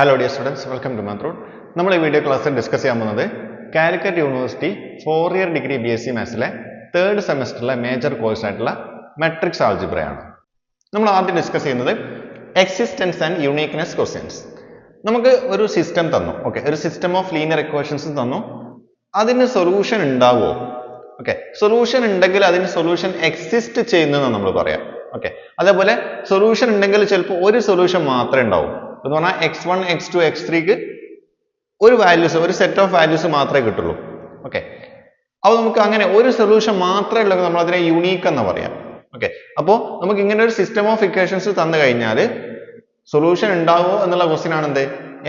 Hello dear students welcome to മാത്രൂൺ നമ്മൾ ഈ video ക്ലാസ്സിൽ ഡിസ്കസ് ചെയ്യാൻ പോകുന്നത് Calicut university four year degree B S C മാത്സിലെ third സെമസ്റ്ററിലെ മേജർ കോഴ്സ് ആയിട്ടുള്ള മെട്രിക്സ് ആൾജിബ്രയാണ് നമ്മൾ ആദ്യം ഡിസ്കസ് ചെയ്യുന്നത് എക്സിസ്റ്റൻസ് ആൻഡ് യുണീക്നെസ് ക്വസ്റ്റ്യൻസ് നമുക്ക് ഒരു സിസ്റ്റം തന്നു. ഓക്കെ ഒരു സിസ്റ്റം ഓഫ് ലീനിയർ ഇക്വേഷൻസ് തന്നു. അതിന് സൊല്യൂഷൻ ഉണ്ടാവുമോ ഓക്കെ സൊല്യൂഷൻ ഉണ്ടെങ്കിൽ അതിന് സൊല്യൂഷൻ എക്സിസ്റ്റ് ചെയ്യുന്നതെന്ന് നമ്മൾ പറയാം. ഓക്കെ അതേപോലെ സൊല്യൂഷൻ ഉണ്ടെങ്കിൽ ചിലപ്പോൾ ഒരു സൊല്യൂഷൻ മാത്രമേ ഉണ്ടാവൂ. എന്ന് പറഞ്ഞാൽ X one X two X ത്രീക്ക് ഒരു വാല്യൂസ് ഒരു സെറ്റ് ഓഫ് വാല്യൂസ് മാത്രമേ കിട്ടുള്ളൂ. ഓക്കെ അപ്പോൾ നമുക്ക് അങ്ങനെ ഒരു സൊല്യൂഷൻ മാത്രമേ ഉള്ളൂ നമ്മൾ അതിനെ യുണീക്ക് എന്ന് പറയാം. ഓക്കെ അപ്പോൾ നമുക്ക് ഇങ്ങനെ ഒരു സിസ്റ്റം ഓഫ് ഇക്വേഷൻസ് തന്നു കഴിഞ്ഞാൽ സൊല്യൂഷൻ ഉണ്ടാവുമോ എന്നുള്ള ക്വസ്റ്റ്യൻ ആണ് എന്ത്?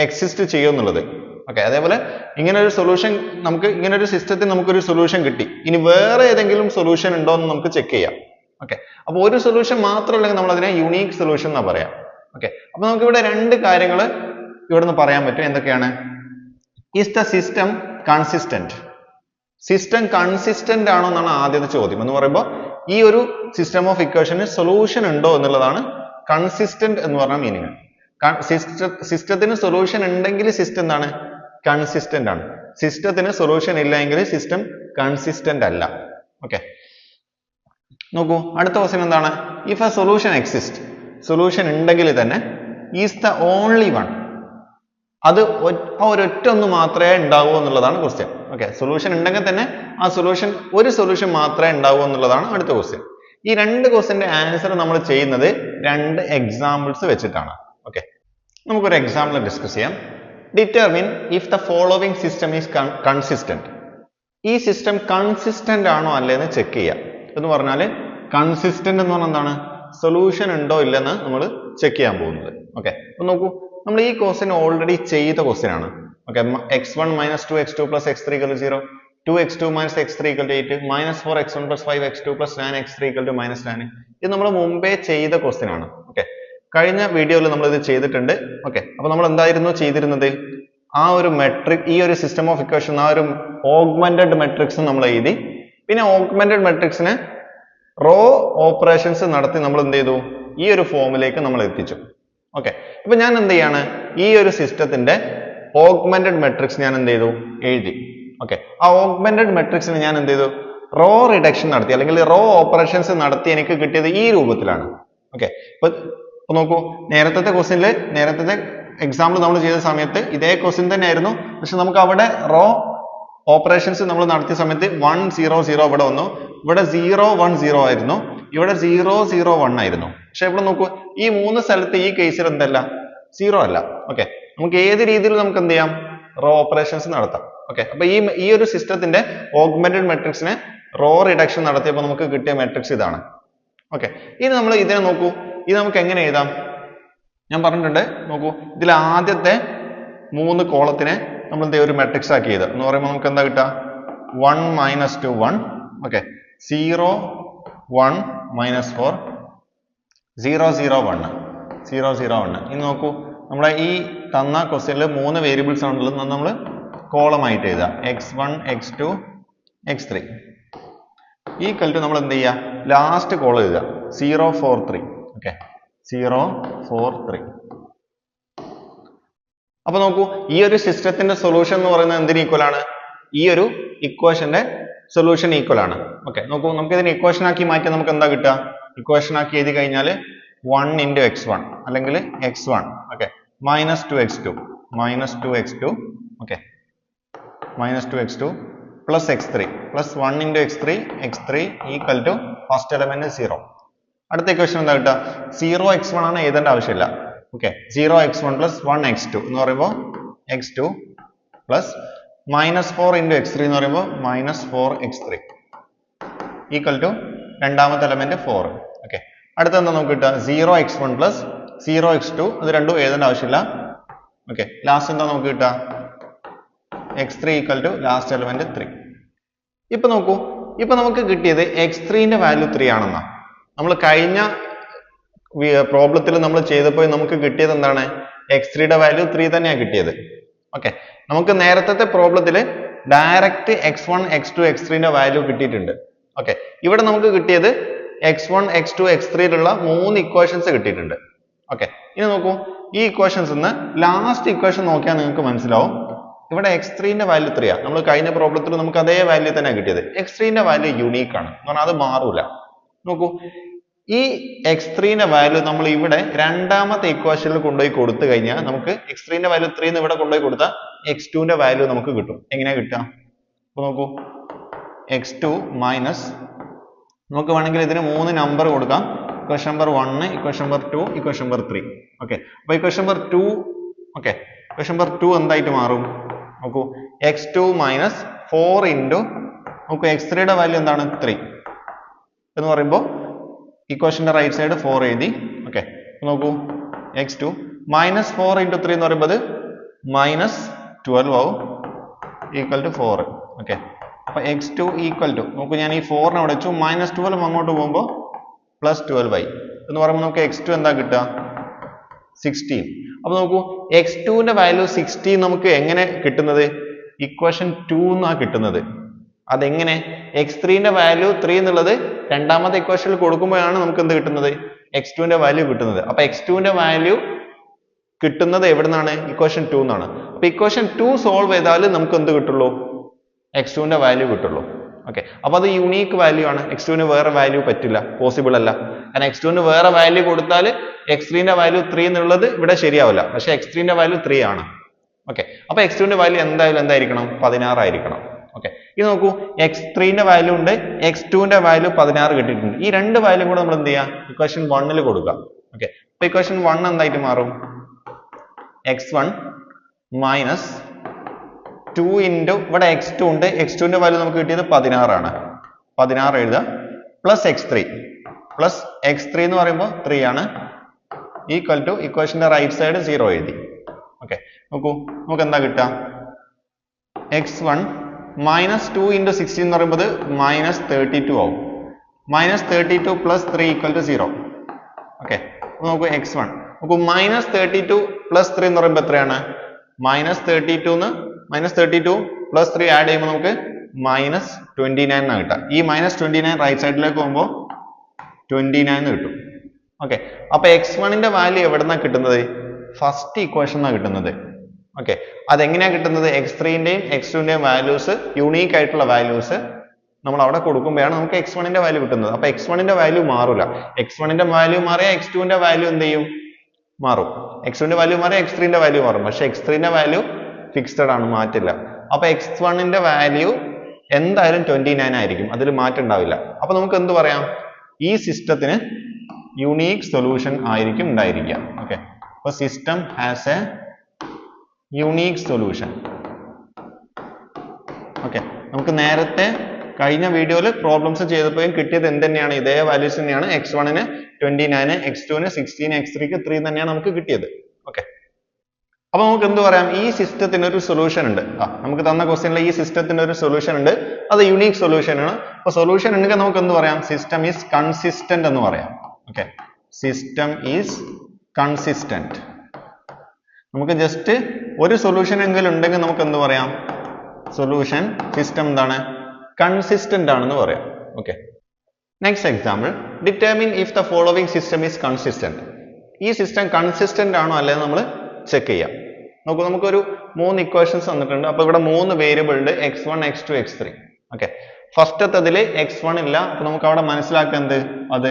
എക്സിസ്റ്റ് ചെയ്യുമെന്നുള്ളത് ഓക്കെ അതേപോലെ ഇങ്ങനെ ഒരു സൊല്യൂഷൻ നമുക്ക് ഇങ്ങനെ ഒരു സിസ്റ്റത്തിൽ നമുക്കൊരു സൊല്യൂഷൻ കിട്ടി. ഇനി വേറെ ഏതെങ്കിലും സൊല്യൂഷൻ ഉണ്ടോ എന്ന് നമുക്ക് ചെക്ക് ചെയ്യാം. ഓക്കെ അപ്പോൾ ഒരു സൊല്യൂഷൻ മാത്രമല്ലെങ്കിൽ നമ്മൾ അതിനെ യുണീക്ക് സൊല്യൂഷൻ എന്നാ പറയാം. ഓക്കെ അപ്പൊ നമുക്ക് ഇവിടെ രണ്ട് കാര്യങ്ങൾ ഇവിടുന്ന് പറയാൻ പറ്റും. എന്തൊക്കെയാണ്? Is the system consistent system consistent ആണോ എന്നാണ് ആദ്യത്തെ ചോദ്യം. എന്ന് പറയുമ്പോൾ ഈ ഒരു സിസ്റ്റം ഓഫ് ഇക്വേഷന് സൊല്യൂഷൻ ഉണ്ടോ എന്നുള്ളതാണ് കൺസിസ്റ്റന്റ് എന്ന് പറഞ്ഞ മീനിങ് സിസ്റ്റത്തിന് സൊല്യൂഷൻ ഉണ്ടെങ്കിൽ സിസ്റ്റം എന്താണ്? കൺസിസ്റ്റന്റ് ആണ്. സിസ്റ്റത്തിന് സൊല്യൂഷൻ ഇല്ലെങ്കിൽ സിസ്റ്റം കൺസിസ്റ്റന്റ് അല്ല. ഓക്കെ നോക്കൂ. അടുത്ത ക്വസ്റ്റ്യൻ എന്താണ്? If a solution exist solution ഉണ്ടെങ്കിൽ തന്നെ ഈസ് ദ ഓൺലി വൺ അത് ആ ഒരൊറ്റ ഒന്ന് മാത്രമേ ഉണ്ടാവൂ എന്നുള്ളതാണ് ക്വസ്റ്റ്യൻ ഓക്കെ സൊല്യൂഷൻ ഉണ്ടെങ്കിൽ തന്നെ ആ സൊല്യൂഷൻ ഒരു സൊല്യൂഷൻ മാത്രമേ ഉണ്ടാവൂ എന്നുള്ളതാണ് അടുത്ത ക്വസ്റ്റ്യൻ ഈ രണ്ട് ക്വസ്റ്റ്യന്റെ ആൻസർ നമ്മൾ ചെയ്യുന്നത് രണ്ട് എക്സാമ്പിൾസ് വെച്ചിട്ടാണ്. ഓക്കെ നമുക്കൊരു എക്സാമ്പിൾ ഡിസ്കസ് ചെയ്യാം. Determine if the following system is consistent ഈ സിസ്റ്റം കൺസിസ്റ്റന്റ് ആണോ അല്ലേന്ന് ചെക്ക് ചെയ്യാം എന്ന് പറഞ്ഞാൽ കൺസിസ്റ്റന്റ് എന്ന് പറഞ്ഞാൽ എന്താണ്? സൊല്യൂഷൻ ഉണ്ടോ ഇല്ലെന്ന് നമ്മൾ ചെക്ക് ചെയ്യാൻ പോകുന്നത്. ഓക്കെ അപ്പൊ നോക്കൂ നമ്മൾ ഈ ക്വസ്റ്റ്യൻ ഓൾറെഡി ചെയ്ത ക്വസ്റ്റ്യൻ ആണ്. Okay x one minus two x two plus x three equal zero two x two minus x three equal to eight minus four x one plus five x two plus nine x three equal to minus nine ഇത് നമ്മൾ മുമ്പേ ചെയ്ത question ആണ്. Okay കഴിഞ്ഞ വീഡിയോയിൽ നമ്മൾ ഇത് ചെയ്തിട്ടുണ്ട്. ഓക്കെ അപ്പൊ നമ്മൾ എന്തായിരുന്നു ചെയ്തിരുന്നത്? ആ ഒരു മെട്രിക് ഈ ഒരു സിസ്റ്റം ഓഫ് ഇക്വേഷൻ ആ ഒരു ഓഗ്മെന്റഡ് മെട്രിക്സ് നമ്മൾ എഴുതി. പിന്നെ ഓഗ്മെന്റഡ് മെട്രിക്സിനെ റോ ഓപ്പറേഷൻസ് നടത്തി നമ്മൾ എന്ത് ചെയ്തു? ഈ ഒരു ഫോമിലേക്ക് നമ്മൾ എത്തിച്ചു. ഓക്കെ ഇപ്പൊ ഞാൻ എന്ത് ചെയ്യാണ്? ഈ ഒരു സിസ്റ്റത്തിന്റെ ഓഗ്മെന്റഡ് മെട്രിക്സ് ഞാൻ എന്ത് ചെയ്തു? എഴുതി. ഓക്കെ ആ ഓഗ്മെന്റഡ് മെട്രിക്സിന് ഞാൻ എന്ത് ചെയ്തു? റോ റിഡക്ഷൻ നടത്തി. അല്ലെങ്കിൽ റോ ഓപ്പറേഷൻസ് നടത്തി എനിക്ക് കിട്ടിയത് ഈ രൂപത്തിലാണ്. ഓക്കെ ഇപ്പൊ നോക്കൂ. നേരത്തെ ക്വസ്റ്റ്യനിൽ നേരത്തെ എക്സാമ്പിൾ നമ്മൾ ചെയ്ത സമയത്ത് ഇതേ ക്വസ്റ്റ്യൻ തന്നെയായിരുന്നു. പക്ഷെ നമുക്ക് അവിടെ റോ ഓപ്പറേഷൻസ് നമ്മൾ നടത്തിയ സമയത്ത് വൺ സീറോ സീറോ ഇവിടെ വന്നു. ഇവിടെ സീറോ വൺ സീറോ ആയിരുന്നു. ഇവിടെ സീറോ സീറോ വൺ ആയിരുന്നു. പക്ഷെ ഇവിടെ നോക്കൂ ഈ മൂന്ന് സ്ഥലത്ത് ഈ കേസിൽ എന്തല്ല? സീറോ അല്ല. ഓക്കെ നമുക്ക് ഏത് രീതിയിൽ നമുക്ക് എന്ത് ചെയ്യാം? റോ ഓപ്പറേഷൻസ് നടത്താം. ഓക്കെ അപ്പൊ ഈ ഈ ഒരു സിസ്റ്റത്തിന്റെ ഓഗ്മെന്റഡ് മെട്രിക്സിനെ റോ റിഡക്ഷൻ നടത്തിയപ്പോൾ നമുക്ക് കിട്ടിയ മെട്രിക്സ് ഇതാണ്. ഓക്കെ ഇനി നമ്മൾ ഇതിനെ നോക്കൂ. ഇത് നമുക്ക് എങ്ങനെ എഴുതാം? ഞാൻ പറഞ്ഞിട്ടുണ്ട് നോക്കൂ. ഇതിൽ ആദ്യത്തെ മൂന്ന് കോളത്തിനെ നമ്മൾ എന്ത്? ഒരു മെട്രിക്സ് ആക്കി ചെയ്ത് എന്ന് പറയുമ്പോൾ നമുക്ക് എന്താ കിട്ടുക? One minus two one okay zero one minus four zero zero one. Zero zero one. ഇനി നോക്കൂ നമ്മുടെ ഈ തന്ന ക്വസ്റ്റ്യനിൽ മൂന്ന് വേരിയബിൾസ് ആണുള്ളത് നമ്മൾ കോളം ആയിട്ട് എഴുതുക. X one x two x three. ഈ കൽട്ട് നമ്മൾ എന്ത് ചെയ്യുക ലാസ്റ്റ് കോൾ എഴുതുക. Zero four three. Okay. Zero four three. അപ്പൊ നോക്കൂ ഈ ഒരു സിസ്റ്റത്തിന്റെ സൊല്യൂഷൻ എന്ന് പറയുന്നത് എന്തിന് ഈക്വൽ ആണ്? ഈ ഒരു ഇക്വേഷന്റെ സൊല്യൂഷൻ ഈക്വൽ ആണ്. ഓക്കെ നോക്കൂ നമുക്ക് ഇതിനെ ഇക്വേഷൻ ആക്കി മാറ്റി നമുക്ക് എന്താ കിട്ടുക? ഇക്വേഷൻ ആക്കി എഴുതി കഴിഞ്ഞാൽ വൺ ഇന്റു എക്സ് വൺ അല്ലെങ്കിൽ x one okay minus two x two minus two x two okay minus two x two plus x three plus one into x three x three equal to first element zero അടുത്ത equation എന്താ കിട്ടുക? Zero X one ആണ് എഴുതേണ്ട ആവശ്യമില്ല. Okay zero x one plus one x two എന്ന് പറയുമ്പോൾ x two plus minus four into x three എന്ന് പറയുമ്പോൾ minus four x three equal to രണ്ടാമത്തെ എലമെന്റ് ഫോർ ഓക്കെ അടുത്ത എന്താ നമുക്ക് കിട്ടുക? Zero x one plus zero x two ഇത് രണ്ടും എഴുതേണ്ട ആവശ്യമില്ല. ഓക്കെ ലാസ്റ്റ് എന്താ നമുക്ക് കിട്ടുക? X three equal to last element three ഇപ്പൊ നോക്കൂ. ഇപ്പൊ നമുക്ക് കിട്ടിയത് എക്സ് ത്രീന്റെ വാല്യൂ ത്രീ ആണെന്നാ. നമ്മൾ കഴിഞ്ഞ പ്രോബ്ലത്തിൽ നമ്മൾ ചെയ്തപ്പോൾ നമുക്ക് കിട്ടിയത് എന്താണ്? എക്സ് ത്രീയുടെ വാല്യൂ ത്രീ തന്നെയാണ് കിട്ടിയത്. ഓക്കെ നമുക്ക് നേരത്തെ പ്രോബ്ലത്തിൽ direct x one x two x ത്രീന്റെ value കിട്ടിയിട്ടുണ്ട്. ഓക്കെ ഇവിടെ നമുക്ക് കിട്ടിയത് x one x two x ത്രീയിലുള്ള മൂന്ന് ഇക്വേഷൻസ് കിട്ടിയിട്ടുണ്ട്. ഓക്കെ ഇനി നോക്കൂ. ഈ ഇക്വേഷൻസ് നിന്ന് ലാസ്റ്റ് ഇക്വേഷൻ നോക്കിയാൽ നിങ്ങൾക്ക് മനസ്സിലാവും. ഇവിടെ എക്സ് ത്രീന്റെ വാല്യൂ ത്രീ ആണ് നമ്മൾ കഴിഞ്ഞ പ്രോബ്ലത്തിൽ നമുക്ക് അതേ വാല്യൂ തന്നെ കിട്ടിയത്. എക്സ് ന്റെ വാല്യൂ ആണ്. എന്ന് പറഞ്ഞാൽ അത് മാറൂല. നോക്കൂ. ഈ എക്സ് ത്രീന്റെ വാല്യൂ നമ്മൾ ഇവിടെ രണ്ടാമത്തെ ഇക്വാഷനിൽ കൊണ്ടുപോയി കൊടുത്തു കഴിഞ്ഞാൽ നമുക്ക് എക്സ് ത്രീന്റെ വാല്യൂ ത്രീ എന്ന് ഇവിടെ കൊണ്ടുപോയി കൊടുത്താൽ എക്സ് ന്റെ വാല്യൂ നമുക്ക് കിട്ടും. എങ്ങനെയാ കിട്ടുക? അപ്പൊ നോക്കൂ. എക്സ് ടു മൈനസ് നമുക്ക് വേണമെങ്കിൽ ഇതിന് മൂന്ന് നമ്പർ കൊടുക്കാം. Equation number one equation number two equation number three okay അപ്പൊ equation number two okay equation number two എന്തായിട്ട് മാറും? നോക്കൂ. X two minus four into നോക്കൂ എക്സ് ത്രീയുടെ വാല്യൂ എന്താണ്? ത്രീ എന്ന് പറയുമ്പോൾ ഇക്വേഷന്റെ റൈറ്റ് സൈഡ് ഫോർ എഴുതി. ഓക്കെ നോക്കൂ. X two minus four into three എന്ന് പറയുമ്പോൾ മൈനസ് ട്വൽവ് ആവും. ഈക്വൽ ടു ഫോർ ഓക്കെ അപ്പൊ എക്സ് ടു ഈക്വൽ ടു നോക്കൂ ഞാൻ ഈ ഫോറിനെ അവിടെ വെച്ചു. മൈനസ് ട്വൽവ് അങ്ങോട്ട് പോകുമ്പോൾ പ്ലസ് ട്വൽവ് ആയി. എന്ന് പറയുമ്പോൾ നമുക്ക് എക്സ് ടു എന്താ കിട്ടുക? സിക്സ്റ്റീൻ അപ്പോൾ നോക്കൂ എക്സ് ടുവിന്റെ വാല്യൂ സിക്സ്റ്റീൻ നമുക്ക് എങ്ങനെ കിട്ടുന്നത്? ഇക്വേഷൻ ടു എന്നാണ് കിട്ടുന്നത്. അതെങ്ങനെ? എക്സ് ത്രീന്റെ വാല്യൂ ത്രീ എന്നുള്ളത് രണ്ടാമത്തെ ഇക്വേഷനിൽ കൊടുക്കുമ്പോഴാണ് നമുക്ക് എന്ത് കിട്ടുന്നത്? എക്സ് ടുവിന്റെ വാല്യൂ കിട്ടുന്നത്. അപ്പൊ എക്സ് ടുവിന്റെ വാല്യൂ കിട്ടുന്നത് എവിടെ നിന്നാണ് ഇക്വേഷൻ ടു എന്നാണ് അപ്പൊ ഇക്വേഷൻ ടു സോൾവ് ചെയ്താൽ നമുക്ക് എന്ത് കിട്ടുള്ളൂ? എക്സ് ടുവിന്റെ വാല്യൂ കിട്ടുള്ളൂ. ഓക്കെ അപ്പൊ അത് യുണീക്ക് വാല്യൂ ആണ്. എക്സ് ടുവിന് വേറെ വാല്യൂ പറ്റില്ല. പോസിബിൾ അല്ല. കാരണം എക്സ് ടുവിന് വേറെ വാല്യൂ കൊടുത്താൽ എക്സ് ത്രീന്റെ വാല്യൂ ത്രീ എന്നുള്ളത് ഇവിടെ ശരിയാവില്ല. പക്ഷെ എക്സ് ത്രീന്റെ വാല്യൂ ത്രീ ആണ്. ഓക്കെ അപ്പൊ എക്സ് ടുവിന്റെ വാല്യൂ എന്തായാലും എന്തായിരിക്കണം? പതിനാറായിരിക്കണം. ഓക്കെ ഇത് നോക്കൂ എക്സ് ത്രീന്റെ വാല്യൂ ഉണ്ട് എക്സ് ടുവിന്റെ വാല്യൂ പതിനാറ് കിട്ടിയിട്ടുണ്ട്. ഈ രണ്ട് വാല്യൂ കൂടെ നമ്മൾ എന്ത് ചെയ്യുക ഇക്വേഷൻ വണ്ണിൽ കൊടുക്കുക. ഓക്കെ അപ്പൊ ഇക്വേഷൻ വൺ എന്തായിട്ട് മാറും? X one minus two into ഇവിടെ എക്സ് ടു ഉണ്ട്. എക്സ് ടുവിന്റെ വാല്യൂ നമുക്ക് കിട്ടിയത് പതിനാറാണ് പതിനാറ് എഴുതുക. Plus x three plus x three എന്ന് പറയുമ്പോൾ ത്രീ ആണ്. ഈക്വൽ ടു ഇക്വേഷന്റെ റൈറ്റ് സൈഡ് സീറോ എഴുതി. ഓക്കെ നോക്കൂ നമുക്ക് എന്താ കിട്ടുക? X one minus two into sixteen എന്ന് പറയുമ്പോൾ മൈനസ് തേർട്ടി ടു ആവും. Minus thirty two plus three equal to zero okay നോക്കൂ എക്സ് വൺ നോക്കൂ minus thirty two plus three എന്ന് പറയുമ്പോൾ എത്രയാണ്? മൈനസ് തേർട്ടി ടു എന്ന് minus thirty two plus three add ചെയ്യുമ്പോൾ നമുക്ക് മൈനസ് ട്വന്റി നയൻ എന്നാണ് കിട്ടുക. ഈ മൈനസ് ട്വന്റി നയൻ റൈറ്റ് സൈഡിലേക്ക് പോകുമ്പോൾ ട്വന്റി നയൻ കിട്ടും. ഓക്കെ അപ്പോൾ എക്സ് വണ്ണിന്റെ വാല്യൂ എവിടെന്നാ കിട്ടുന്നത്? ഫസ്റ്റ് ഇക്വേഷൻ എന്നാണ് കിട്ടുന്നത്. ഓക്കെ അതെങ്ങനെയാ കിട്ടുന്നത്? എക്സ് ത്രീന്റെയും എക്സ് ന്റെയും വാല്യൂസ് യുണീക്ക് ആയിട്ടുള്ള വാല്യൂസ് നമ്മൾ അവിടെ കൊടുക്കുമ്പോഴാണ് നമുക്ക് എക്സ് വണ്ണിന്റെ വാല്യൂ കിട്ടുന്നത്. അപ്പോൾ എക്സ് വണ്ണിന്റെ വാല്യൂ മാറില്ല എക്സ് വണ്ണിന്റെ വാല്യൂ മാറിയാൽ എക്സ് ന്റെ വാല്യൂ എന്ത് ചെയ്യും? മാറും. എക്സ് ന്റെ വാല്യൂ മാറിയാൽ എക്സ് ന്റെ വാല്യൂ മാറും. പക്ഷേ എക്സ് ന്റെ വാല്യൂ ഫിക്സഡ് ആണ് മാറ്റില്ല. അപ്പോൾ എക്സ് വണ്ണിന്റെ വാല്യൂ എന്തായാലും ട്വന്റി നയൻ ആയിരിക്കും. അതിൽ മാറ്റം ഉണ്ടാവില്ല. അപ്പൊ നമുക്ക് എന്ത് പറയാം? ഈ സിസ്റ്റത്തിന് യുണീക്ക് സൊല്യൂഷൻ ആയിരിക്കും ഉണ്ടായിരിക്കുക. ഓക്കെ അപ്പോൾ system has a unique solution okay നമുക്ക് നേരത്തെ കഴിഞ്ഞ വീഡിയോയിൽ പ്രോബ്ലംസ് ചെയ്തപ്പോഴും കിട്ടിയത് എന്ത് തന്നെയാണ് ഇതേ വാല്യൂസ് തന്നെയാണ്. എക്സ് വണ്ണിന് ട്വന്റി നയന് എക്സ് ടുവിന് സിക്സ്റ്റീൻ എക്സ് ത്രീക്ക് ത്രീ തന്നെയാണ് നമുക്ക് കിട്ടിയത്. ഓക്കെ അപ്പൊ നമുക്ക് എന്ത് പറയാം? ഈ സിസ്റ്റത്തിന് ഒരു സൊല്യൂഷൻ ഉണ്ട്. ആ നമുക്ക് തന്ന ക്വസ്റ്റ്യനിൽ ഈ സിസ്റ്റത്തിന് ഒരു സൊല്യൂഷൻ ഉണ്ട്. അത് യുണീക്ക് സൊല്യൂഷൻ ആണ്. അപ്പൊ സൊല്യൂഷൻ ഉണ്ടെങ്കിൽ നമുക്ക് എന്ത് പറയാം? സിസ്റ്റം ഈസ് കൺസിസ്റ്റന്റ് എന്ന് പറയാം. ഓക്കെ സിസ്റ്റം ഈസ് കൺസിസ്റ്റന്റ് നമുക്ക് ജസ്റ്റ് ഒരു സൊല്യൂഷൻ എങ്കിലും ഉണ്ടെങ്കിൽ നമുക്ക് എന്ത് പറയാം? സൊല്യൂഷൻ സിസ്റ്റം എന്താണ്? കൺസിസ്റ്റന്റ് ആണെന്ന് പറയാം. Okay next example determine if the following system is consistent ഈ സിസ്റ്റം കൺസിസ്റ്റന്റ് ആണോ അല്ലെന്ന് നമ്മൾ ചെക്ക് ചെയ്യാം. നോക്കൂ നമുക്കൊരു മൂന്ന് ഇക്വേഷൻസ് തന്നിട്ടുണ്ട് അപ്പൊ ഇവിടെ മൂന്ന് വേരിയബിൾ ഉണ്ട്. X one x two x three okay ഫസ്റ്റത്തതിൽ x one ഇല്ല. അപ്പൊ നമുക്ക് അവിടെ മനസ്സിലാക്കുക എന്ത് അത്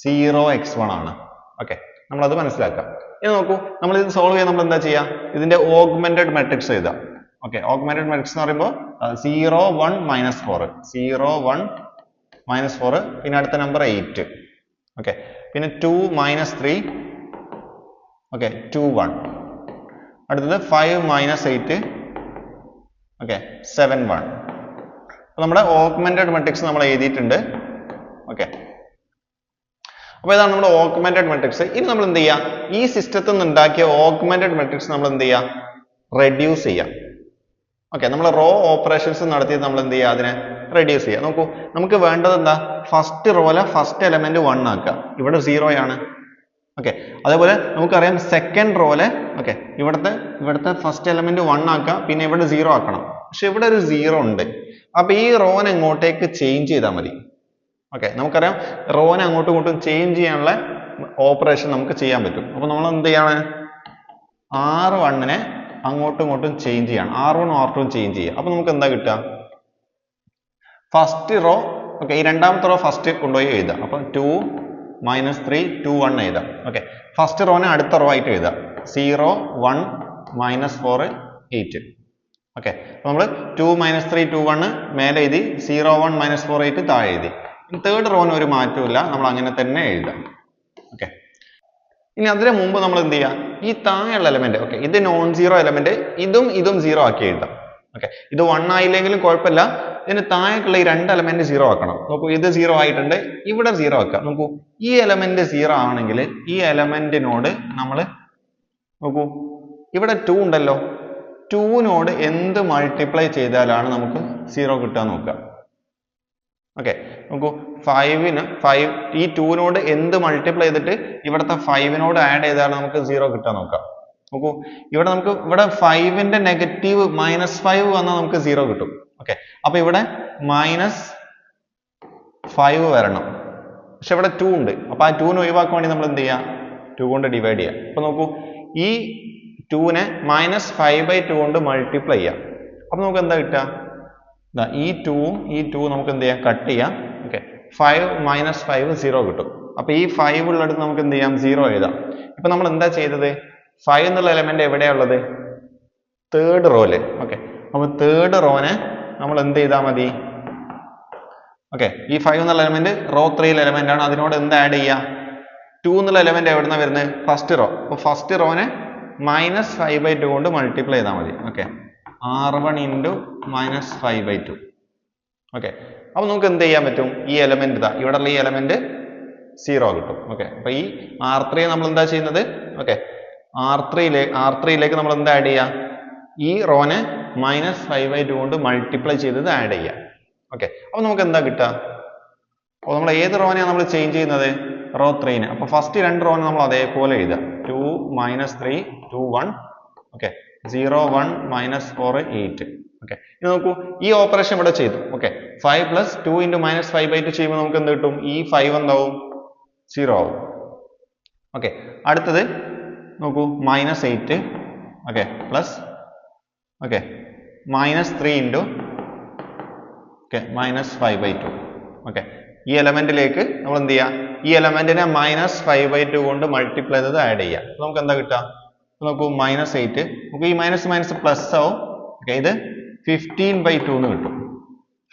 സീറോ എക്സ് വൺ ആണ്. ഓക്കെ നമ്മൾ അത് മനസ്സിലാക്കാം. ഇനി നോക്കൂ നമ്മൾ ഇത് സോൾവ് ചെയ്യാൻ നമ്മൾ എന്താ ചെയ്യാ? ഇതിന്റെ ഓഗ്മെന്റഡ് മെട്രിക്സ് എഴുതാം. ഓക്കെ ഓഗ്മെന്റഡ് മെട്രിക്സ് എന്ന് പറയുമ്പോൾ zero one minus four zero one minus four പിന്നെ അടുത്ത നമ്പർ എയ്റ്റ് ഓക്കെ പിന്നെ two minus three okay two one അടുത്തത് five minus eight okay seven one നമ്മുടെ ഓഗ്മെന്റഡ് മെട്രിക്സ് നമ്മൾ എഴുതിയിട്ടുണ്ട്. ഓക്കെ അപ്പോൾ ഇതാണ് നമ്മുടെ ഓഗ്മെന്റഡ് മെട്രിക്സ് ഇനി നമ്മൾ എന്ത് ചെയ്യുക ഈ സിസ്റ്റത്തിൽ നിന്ന് ഉണ്ടാക്കിയ ഓഗ്മെന്റഡ് മെട്രിക്സ് നമ്മൾ എന്ത് ചെയ്യുക റെഡ്യൂസ് ചെയ്യാം. ഓക്കെ നമ്മൾ റോ ഓപ്പറേഷൻസ് നടത്തി നമ്മൾ എന്ത് ചെയ്യുക അതിനെ റെഡ്യൂസ് ചെയ്യുക നോക്കൂ നമുക്ക് വേണ്ടത് എന്താ? ഫസ്റ്റ് റോയിലെ ഫസ്റ്റ് എലമെന്റ് വൺ ആക്കുക. ഇവിടെ സീറോ ആണ്. ഓക്കെ അതേപോലെ നമുക്കറിയാം സെക്കൻഡ് റോയിലെ ഓക്കെ ഇവിടുത്തെ ഇവിടുത്തെ ഫസ്റ്റ് എലമെന്റ് വൺ ആക്കുക പിന്നെ ഇവിടെ സീറോ ആക്കണം. പക്ഷെ ഇവിടെ ഒരു സീറോ ഉണ്ട്. അപ്പൊ ഈ റോനെ ഇങ്ങോട്ടേക്ക് ചേഞ്ച് ചെയ്താൽ മതി. ഓക്കെ നമുക്കറിയാം റോനെ അങ്ങോട്ടും ഇങ്ങോട്ടും ചേഞ്ച് ചെയ്യാനുള്ള ഓപ്പറേഷൻ നമുക്ക് ചെയ്യാൻ പറ്റും. അപ്പോൾ നമ്മൾ എന്ത് ചെയ്യാണ്? ആർ വണ്ണിനെ അങ്ങോട്ടും ഇങ്ങോട്ടും ചേഞ്ച് ചെയ്യണം. R one R two change ചെയ്യുക. അപ്പോൾ നമുക്ക് എന്താ കിട്ടുക? ഫസ്റ്റ് റോ ഓക്കെ ഈ രണ്ടാമത്തെ റോ ഫസ്റ്റ് കൊണ്ടുപോയി എഴുതാം അപ്പം two minus three two one എഴുതാം. ഓക്കെ ഫസ്റ്റ് റോനെ അടുത്ത റോ ആയിട്ട് എഴുതാം. Zero one minus four eight okay നമ്മൾ two minus three two one മേലെ എഴുതി zero one minus four eight താഴെ എഴുതി. തേർഡ് റോന് ഒരു മാറ്റമില്ല നമ്മൾ അങ്ങനെ തന്നെ എഴുതാം. ഓക്കെ ഇനി അതിന് മുമ്പ് നമ്മൾ എന്ത് ചെയ്യാം? ഈ താഴെയുള്ള എലമെന്റ് ഓക്കെ ഇത് നോൺ സീറോ എലമെന്റ് ഇതും ഇതും സീറോ ആക്കി എഴുതാം. ഓക്കെ ഇത് വൺ ആയില്ലെങ്കിലും കുഴപ്പമില്ല. ഇതിന് താഴേക്കുള്ള ഈ രണ്ട് എലമെന്റ് സീറോ ആക്കണം. നോക്കൂ ഇത് സീറോ ആയിട്ടുണ്ട്. ഇവിടെ സീറോ ആക്കാം. നോക്കൂ ഈ എലമെന്റ് സീറോ ആണെങ്കിൽ ഈ എലമെന്റിനോട് നമ്മൾ നോക്കൂ ഇവിടെ ടു ഉണ്ടല്ലോ. ടൂവിനോട് എന്ത് മൾട്ടിപ്ലൈ ചെയ്താലാണ് നമുക്ക് സീറോ കിട്ടുക നോക്കുക. ഓക്കെ നോക്കൂ ഫൈവിന് ഫൈവ് ഈ ടൂവിനോട് എന്ത് മൾട്ടിപ്ലൈ ചെയ്തിട്ട് ഇവിടുത്തെ ഫൈവിനോട് ആഡ് ചെയ്താലാണ് നമുക്ക് സീറോ കിട്ടാൻ നോക്കാം. നോക്കൂ ഇവിടെ നമുക്ക് ഇവിടെ ഫൈവിന്റെ നെഗറ്റീവ് മൈനസ് ഫൈവ് വന്നാൽ നമുക്ക് സീറോ കിട്ടും. ഓക്കെ അപ്പൊ ഇവിടെ മൈനസ് ഫൈവ് വരണം. പക്ഷെ ഇവിടെ ടു ഉണ്ട്. അപ്പൊ ആ ടൂവിനെ ഒഴിവാക്കാൻ വേണ്ടി നമ്മൾ എന്ത് ചെയ്യാം? ടു കൊണ്ട് ഡിവൈഡ് ചെയ്യാം. അപ്പൊ നോക്കൂ ഈ ടൂവിനെ മൈനസ് ഫൈവ് ബൈ ടു കൊണ്ട് മൾട്ടിപ്ലൈ ചെയ്യാം. അപ്പൊ നമുക്ക് എന്താ കിട്ടുക? ഈ ടൂവും ഈ ടൂ നമുക്ക് എന്ത് ചെയ്യാം? കട്ട് ചെയ്യാം. Okay five minus five zero കിട്ടും. അപ്പോൾ ഈ ഫൈവ് ഉള്ളിടത്ത് നമുക്ക് എന്ത് ചെയ്യാം? സീറോ എഴുതാം. ഇപ്പൊ നമ്മൾ എന്താ ചെയ്തത്? ഫൈവ് എന്നുള്ള എലമെന്റ് എവിടെയാ ഉള്ളത്? തേർഡ് റോയിൽ ഓക്കെ അപ്പോൾ തേർഡ് റോനെ നമ്മൾ എന്ത് ചെയ്താൽ മതി? ഓക്കെ ഈ ഫൈവ് എന്നുള്ള എലമെന്റ് റോ ത്രീയിൽ എലമെന്റ് ആണ്. അതിനോട് എന്ത് ആഡ് ചെയ്യുക ടു എന്നുള്ള എലമെന്റ് എവിടുന്ന വരുന്നത്? ഫസ്റ്റ് റോ അപ്പോൾ ഫസ്റ്റ് റോനെ മൈനസ് ഫൈവ് ബൈ ടു കൊണ്ട് മൾട്ടിപ്ലൈ ചെയ്താൽ മതി. Okay R one into minus five by two okay അപ്പോൾ നമുക്ക് എന്ത് ചെയ്യാൻ പറ്റും? ഈ എലമെന്റ് ഇതാ. ഇവിടെയുള്ള ഈ എലമെന്റ് സീറോ കിട്ടും. ഓക്കെ അപ്പോൾ ഈ ആർ ത്രീ നമ്മൾ എന്താ ചെയ്യുന്നത്? ഓക്കെ ആർ ത്രീയിലെ ആർ ത്രീയിലേക്ക് നമ്മൾ എന്താ ആഡ് ചെയ്യുക ഈ റോനെ മൈനസ് ഫൈവ് ബൈ ടു കൊണ്ട് മൾട്ടിപ്ലൈ ചെയ്തത് ആഡ് ചെയ്യുക ഓക്കെ അപ്പോൾ നമുക്ക് എന്താ കിട്ടുക? അപ്പോൾ നമ്മൾ ഏത് റോനെയാണ് നമ്മൾ ചേഞ്ച് ചെയ്യുന്നത്? റോ ത്രീനെ അപ്പോൾ ഫസ്റ്റ് രണ്ട് റോനെ നമ്മൾ അതേപോലെ എഴുതുക. Two minus three two one okay zero one minus four eight okay ഇനി നോക്കൂ ഈ ഓപ്പറേഷൻ ഇവിടെ ചെയ്തു. Okay five plus two into minus five by two ചെയ്യുമ്പോൾ നമുക്ക് എന്ത് കിട്ടും? ഈ ഫൈവ് എന്താവും? സീറോ ആവും. ഓക്കെ അടുത്തത് നോക്കൂ minus eight okay plus okay minus three into okay minus five by two okay ഈ എലമെന്റിലേക്ക് നമ്മൾ എന്ത് ചെയ്യുക ഈ എലമെന്റിനെ മൈനസ് ഫൈവ് ബൈ ടു കൊണ്ട് മൾട്ടിപ്ലൈ ചെയ്തത് ആഡ് ചെയ്യുക നമുക്ക് എന്താ കിട്ടുക? നോക്കൂ മൈനസ് എയ്റ്റ് നമുക്ക് ഈ മൈനസ് മൈനസ് പ്ലസ് ആവും. ഓക്കെ ഇത് ഫിഫ്റ്റീൻ ബൈ ടു എന്ന് കിട്ടും.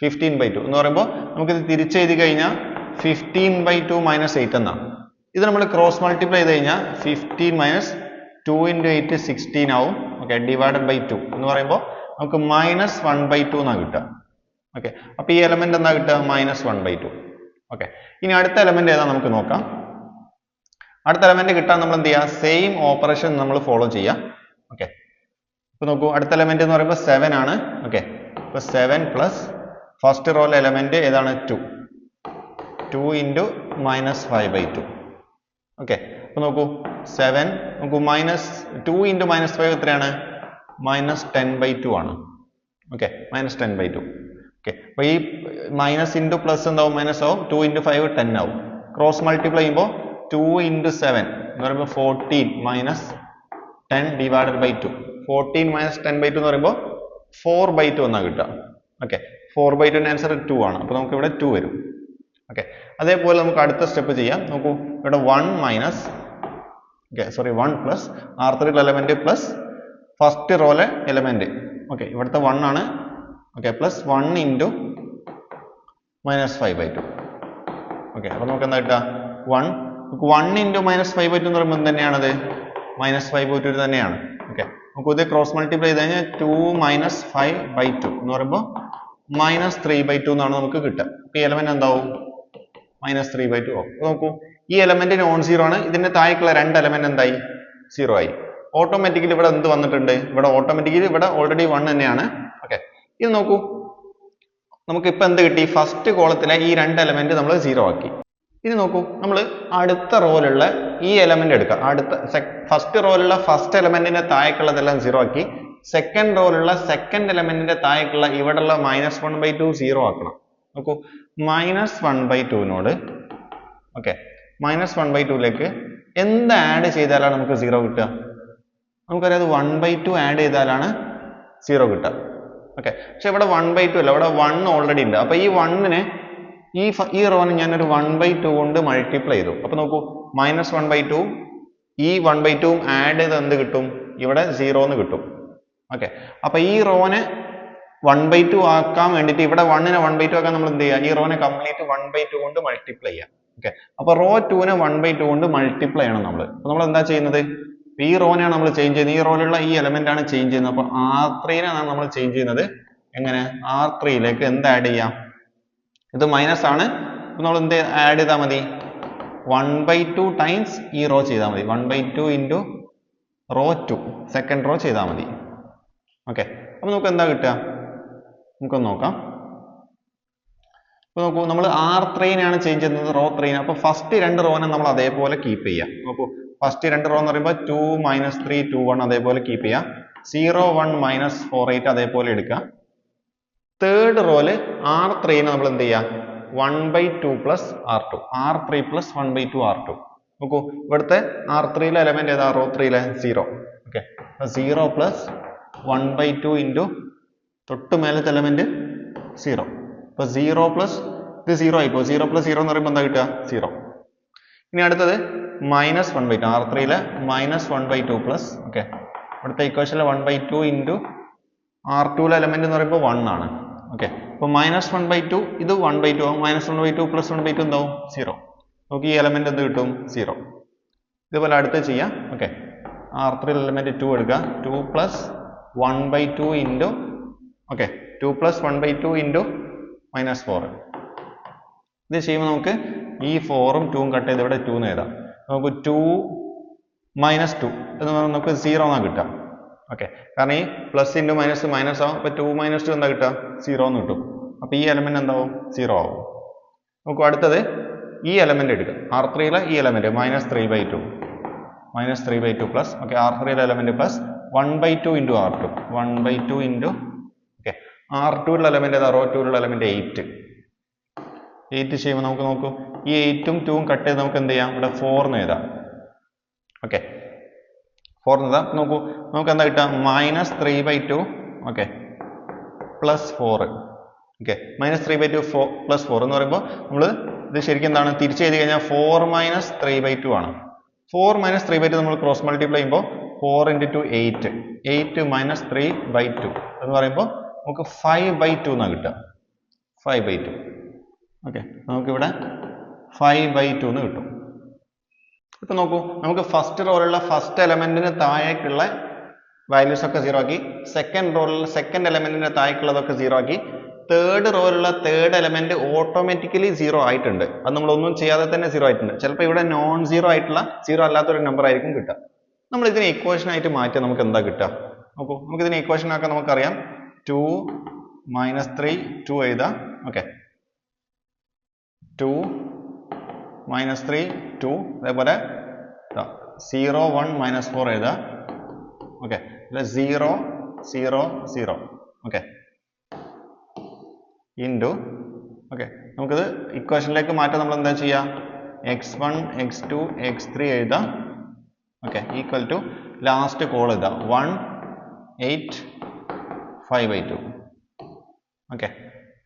ഫിഫ്റ്റീൻ ബൈ ടു എന്ന് പറയുമ്പോൾ നമുക്കിത് തിരിച്ചെഴുതി കഴിഞ്ഞാൽ fifteen by two minus eight എന്നാണ്. ഇത് നമ്മൾ ക്രോസ് മൾട്ടിപ്ലൈ ചെയ്ത് കഴിഞ്ഞാൽ fifteen minus two into eight sixteen ആവും. ഓക്കെ ഡിവൈഡഡ് ബൈ ടു എന്ന് പറയുമ്പോൾ നമുക്ക് മൈനസ് വൺ ബൈ ടു എന്നാണ് കിട്ടുക. ഓക്കെ അപ്പോൾ ഈ എലമെന്റ് എന്താ കിട്ടുക? Minus one by two okay ഇനി അടുത്ത എലമെന്റ് ഏതാ നമുക്ക് നോക്കാം. അടുത്ത എലമെന്റ് കിട്ടാൻ നമ്മൾ എന്ത് ചെയ്യുക? സെയിം ഓപ്പറേഷൻ നമ്മൾ ഫോളോ ചെയ്യുക. ഓക്കെ ഇപ്പൊ നോക്കൂ അടുത്ത എലമെന്റ് എന്ന് പറയുമ്പോൾ സെവൻ ആണ്. ഓക്കെ ഇപ്പൊ സെവൻ പ്ലസ് ഫസ്റ്റ് റോൾ എലമെന്റ് ഏതാണ്? Two two into minus five by two okay അപ്പൊ നോക്കൂ സെവൻ നോക്കൂ minus two into minus five എത്രയാണ്? മൈനസ് ടെൻ ബൈ ടു ആണ്. Okay minus ten by two okay അപ്പോൾ ഈ മൈനസ് ഇന്റു പ്ലസ് എന്താവും? മൈനസ് ആവും. ടു ഇന്റു ഫൈവ് ടെൻ ആവും. ക്രോസ് മൾട്ടിപ്ലൈ ചെയ്യുമ്പോൾ ടു ഇന്റു സെവൻ എന്ന് പറയുമ്പോൾ fourteen minus ten divided by two fourteen minus ten by two എന്ന് പറയുമ്പോൾ ഫോർ ബൈ ടു എന്നാണ് കിട്ടുക. ഓക്കെ ഫോർ ബൈ ടുവിന്റെ ആൻസർ ടു ആണ്. അപ്പോൾ നമുക്ക് ഇവിടെ ടു വരും. ഓക്കെ അതേപോലെ നമുക്ക് അടുത്ത സ്റ്റെപ്പ് ചെയ്യാം. നോക്കൂ. ഇവിടെ one minus okay sorry one plus R three element plus first റോലെ element okay ഇവിടുത്തെ വൺ ആണ്. Okay plus one into minus five by two okay അപ്പോൾ നമുക്ക് എന്താ കിട്ടുക? One one into minus five by two എന്ന് പറയുമ്പോൾ എന്ത് തന്നെയാണത്? മൈനസ് ഫൈവ് ബൈ ടു തന്നെയാണ്. ഓക്കെ നമുക്ക് ഇത് ക്രോസ് മൾട്ടിപ്ലൈ ചെയ്ത് കഴിഞ്ഞാൽ two minus five by two എന്ന് പറയുമ്പോൾ മൈനസ് ത്രീ ബൈ ടു എന്നാണ് നമുക്ക് കിട്ടുക. ഈ എലമെന്റ് എന്താവും? മൈനസ് ത്രീ ബൈ ടു ആവും നോക്കൂ. ഈ എലമെന്റ് നോൺ സീറോ ആണ്. ഇതിന്റെ താഴേക്കുള്ള രണ്ട് എലമെന്റ് എന്തായി? സീറോ ആയി. ഓട്ടോമാറ്റിക്കലി ഇവിടെ എന്ത് വന്നിട്ടുണ്ട്? ഇവിടെ ഓട്ടോമാറ്റിക്കലി ഇവിടെ ഓൾറെഡി വൺ തന്നെയാണ്. ഓക്കെ ഇത് നോക്കൂ. നമുക്ക് ഇപ്പൊ എന്ത് കിട്ടി? ഫസ്റ്റ് കോളത്തിലെ ഈ രണ്ട് എലമെന്റ് നമ്മൾ സീറോ ആക്കി. ഇനി നോക്കൂ നമ്മൾ അടുത്ത റോയിലുള്ള ഈ എലമെന്റ് എടുക്കുക അടുത്ത ഫസ്റ്റ് റോയിലുള്ള ഫസ്റ്റ് എലമെന്റിന്റെ താഴേക്കുള്ളതെല്ലാം സീറോ ആക്കി. സെക്കൻഡ് റോയിലുള്ള സെക്കൻഡ് എലമെന്റിന്റെ താഴേക്കുള്ള ഉള്ള minus one by two zero ആക്കണം. നോക്കൂ മൈനസ് വൺ ബൈ ടുവിനോട് ഓക്കെ മൈനസ് വൺ ബൈ ടുവിലേക്ക് എന്ത് ആഡ് ചെയ്താലാണ് നമുക്ക് സീറോ കിട്ടുക? നമുക്കറിയാം അത് വൺ ബൈ ടു ആഡ് ചെയ്താലാണ് സീറോ കിട്ടുക. ഓക്കെ പക്ഷെ ഇവിടെ വൺ ബൈ ടു അല്ല ഇവിടെ വൺ ഓൾറെഡി ഉണ്ട്. അപ്പൊ ഈ വണ്ണിന് ഈ ഈ റോനെ ഞാനൊരു വൺ ബൈ ടു കൊണ്ട് മൾട്ടിപ്ലൈ ചെയ്തു. അപ്പൊ നോക്കൂ മൈനസ് വൺ ബൈ ടു ഈ വൺ ബൈ ടു ആഡ് ചെയ്ത് എന്ത് കിട്ടും? ഇവിടെ സീറോ എന്ന് കിട്ടും. ഓക്കെ അപ്പൊ ഈ റോനെ വൺ ബൈ ടു ആക്കാൻ വേണ്ടിയിട്ട് ഇവിടെ വണ്ണിനെ വൺ ബൈ ടു ആക്കാൻ നമ്മൾ എന്ത് ചെയ്യുക? ഈ റോനെ കംപ്ലീറ്റ് വൺ ബൈ ടു കൊണ്ട് മൾട്ടിപ്ലൈ ചെയ്യാം ഓക്കെ അപ്പോൾ റോ ടുവിനെ വൺ ബൈ ടു കൊണ്ട് മൾട്ടിപ്ലൈ ചെയ്യണം നമ്മൾ അപ്പൊ നമ്മൾ എന്താ ചെയ്യുന്നത്? ഈ റോനെയാണ് നമ്മൾ ചേഞ്ച് ചെയ്യുന്നത്. ഈ റോയിലുള്ള ഈ എലമെന്റ് ആണ് ചേഞ്ച് ചെയ്യുന്നത്. അപ്പൊ ആർ ത്രീനാണ് നമ്മൾ ചേഞ്ച് ചെയ്യുന്നത്. എങ്ങനെ? ആർ ത്രീയിലേക്ക് എന്ത് ആഡ് ചെയ്യാം? ഇത് മൈനസ് ആണ്. അപ്പൊ നമ്മൾ എന്ത് ആഡ് ചെയ്താൽ മതി. വൺ ബൈ ടു ടൈംസ് ഈ റോ ചെയ്താൽ മതി. One by two into row two second row ചെയ്താൽ മതി. ഓക്കെ അപ്പോൾ നമുക്ക് എന്താ കിട്ടുക? നമുക്കൊന്ന് നോക്കാം. അപ്പോൾ നോക്കൂ നമ്മൾ ആർ ത്രീനെയാണ് ചേഞ്ച് ചെയ്യുന്നത് റോ ത്രീനെ അപ്പോൾ ഫസ്റ്റ് രണ്ട് റോനെ നമ്മൾ അതേപോലെ കീപ്പ് ചെയ്യാം. നോക്കൂ ഫസ്റ്റ് രണ്ട് റോ എന്ന് പറയുമ്പോൾ two minus three two one അതേപോലെ കീപ്പ് ചെയ്യാം. Zero one minus four eight അതേപോലെ എടുക്കുക. തേർഡ് റോയിൽ ആർ ത്രീനെ നമ്മൾ എന്ത് ചെയ്യാം? One by two plus R two R three plus one by two R two നോക്കൂ ഇവിടുത്തെ ആർ ത്രീയിലെ എലമെന്റ് ഏതാ? Row ത്രീയിലെ zero okay zero plus one by two into തൊട്ട് മേലത്തെ എലമെന്റ് സീറോ അപ്പൊ സീറോ പ്ലസ് ഇത് സീറോ ആയിപ്പോ. സീറോ പ്ലസ് സീറോ എന്ന് പറയുമ്പോൾ എന്താ കിട്ടുക? സീറോ ഇനി അടുത്തത് minus one by two R ത്രീയിലെ minus one by two plus okay ഇവിടുത്തെ ഇക്വേഷനിലെ one by two into R ടുവിലെ element എന്ന് പറയുമ്പോൾ വൺ ആണ്. ഓക്കെ അപ്പോൾ മൈനസ് വൺ ബൈ ടു ഇത് വൺ ബൈ ടു ആവും. Minus one by two plus one by two എന്താവും? Zero നമുക്ക് ഈ എലമെന്റ് എന്ത് കിട്ടും? സീറോ ഇതുപോലെ അടുത്ത് ചെയ്യാം. Okay R three element two എടുക്കുക. Two plus one by two into okay two plus one by two into minus four ഇത് ചെയ്യുമ്പോൾ നമുക്ക് ഈ ഫോറും ടൂവും കട്ട് ചെയ്ത് ഇവിടെ ടു എന്ന് എഴുതാം. നമുക്ക് ടു മൈനസ് ടു എന്ന് പറഞ്ഞാൽ നമുക്ക് സീറോ എന്നാണ് കിട്ടുക. ഓക്കെ കാരണം ഈ പ്ലസ് ഇന്റു മൈനസ് മൈനസ് ആവും. അപ്പോൾ ടു മൈനസ് ടു എന്താ കിട്ടുക? സീറോ എന്ന് കിട്ടും. അപ്പോൾ ഈ എലമെന്റ് എന്താവും? സീറോ ആവും. നോക്കൂ അടുത്തത് ഈ എലമെന്റ് എടുക്കുക. ആർ ത്രീയിലെ ഈ element minus three by two minus three by two plus okay R ത്രീയിലെ element plus one by two into R two one by two into okay R ടുവിലുള്ള element ഏതാ? Row ടുവിലുള്ള element eight eight ചെയ്യുമ്പോൾ നമുക്ക് നോക്കൂ. ഈ എയ്റ്റും ടൂവും cut ചെയ്ത് നമുക്ക് എന്ത് ചെയ്യാം? ഇവിടെ ഫോർ എന്ന് എഴുതാം. ഓക്കെ ഫോർ എന്ന് എഴുതാം നോക്കൂ. നമുക്ക് എന്താ കിട്ടുക? Minus three by two okay plus four okay minus three by two four plus four എന്ന് പറയുമ്പോൾ നമ്മൾ ഇത് ശരിക്കും എന്താണ്? തിരിച്ചു എഴുതി കഴിഞ്ഞാൽ four minus three by two ആണ്. Four minus three by two നമ്മൾ ക്രോസ് മൾട്ടിപ്ലൈ ചെയ്യുമ്പോൾ four into two eight eight minus three by two എന്ന് പറയുമ്പോൾ നമുക്ക് ഫൈവ് ബൈ ടു എന്നാണ് കിട്ടുക. ഫൈവ് ബൈ ടു ഓക്കെ നമുക്കിവിടെ ഫൈവ് ബൈ ടു എന്ന് കിട്ടും. ഇപ്പൊ നോക്കൂ നമുക്ക് ഫസ്റ്റ് റോയിലുള്ള ഫസ്റ്റ് എലമെന്റിന് താഴേക്കുള്ള വാല്യൂസ് ഒക്കെ സീറോ ആക്കി സെക്കൻഡ് റോയിലുള്ള സെക്കൻഡ് എലമെന്റിന്റെ താഴേക്കുള്ളതൊക്കെ സീറോ ആക്കി തേർഡ് റോയിലുള്ള തേർഡ് എലമെന്റ് ഓട്ടോമാറ്റിക്കലി സീറോ ആയിട്ടുണ്ട്. അത് നമ്മൾ ഒന്നും ചെയ്യാതെ തന്നെ സീറോ ആയിട്ടുണ്ട്. ചിലപ്പോൾ ഇവിടെ നോൺ സീറോ ആയിട്ടുള്ള സീറോ അല്ലാത്തൊരു നമ്പർ ആയിരിക്കും കിട്ടുക. നമ്മൾ ഇതിനെ ഇക്വേഷൻ ആയിട്ട് മാറ്റി നമുക്ക് എന്താ കിട്ടുക? നോക്കൂ നമുക്ക് ഇതിനെ ഇക്വേഷൻ ആക്കാൻ നമുക്കറിയാം. ടു മൈനസ് ത്രീ ടു എഴുതാം. Okay two minus three two അതേപോലെ സീറോ വൺ മൈനസ് ഫോർ എഴുതുക okay zero zero zero okay into okay നമുക്കിത് ഇക്വേഷനിലേക്ക് മാറ്റാൻ നമ്മൾ എന്താ ചെയ്യുക X one X two X three എഴുതാം. Okay equal to last col എഴുതാം one eight five by two okay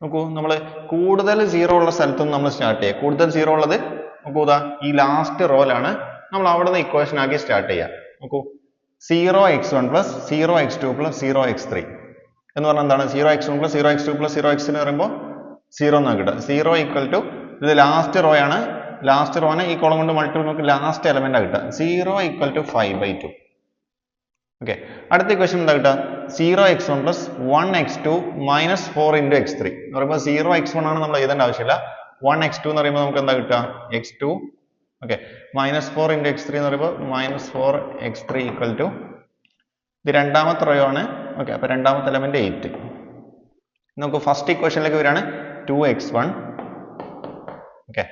നോക്കൂ നമ്മൾ കൂടുതൽ സീറോ ഉള്ള സ്ഥലത്തുനിന്ന് നമ്മൾ സ്റ്റാർട്ട് ചെയ്യുക കൂടുതൽ സീറോ ഉള്ളത് നോക്കൂ ഇതാ ഈ ലാസ്റ്റ് റോയിലാണ് നമ്മൾ അവിടെ നിന്ന് ഇക്വേഷൻ ആക്കി സ്റ്റാർട്ട് ചെയ്യാം. നോക്കൂ zero X one plus zero X two plus zero X three എന്ന് പറഞ്ഞാൽ എന്താണ്? Zero X one plus zero X two plus zero X എന്ന് പറയുമ്പോൾ സീറോ എന്നാണ് കിട്ടുക സീറോ ഈക്വൽ ടു ഇത് ലാസ്റ്റ് റോ ആണ്. ലാസ്റ്റ് റോനെ ഈ കോളം കൊണ്ട് മൾട്ടിപ്പിൾ നമുക്ക് ലാസ്റ്റ് എലമെന്റ് കിട്ടുക. Zero equal to five by two okay അടുത്ത ഇക്വേഷൻ എന്താ കിട്ടുക? Zero X one plus one X two minus four into X three എന്ന് പറയുമ്പോൾ സീറോ എക്സ് വൺ ആണ് നമ്മൾ എഴുതേണ്ട ആവശ്യമില്ല. വൺ എക്സ് ടു എന്ന് പറയുമ്പോൾ നമുക്ക് എന്താ കിട്ടുക? X two okay minus four into x three എന്ന് പറയുമ്പോൾ minus four x three equal to ഇത് രണ്ടാമത്തെ റോ ആണ്. ഓക്കെ അപ്പോൾ രണ്ടാമത്തെ എലമെന്റ് എയ്റ്റ് നമുക്ക് ഫസ്റ്റ് ഇക്വേഷനിലേക്ക് വരികയാണ്. Two X one okay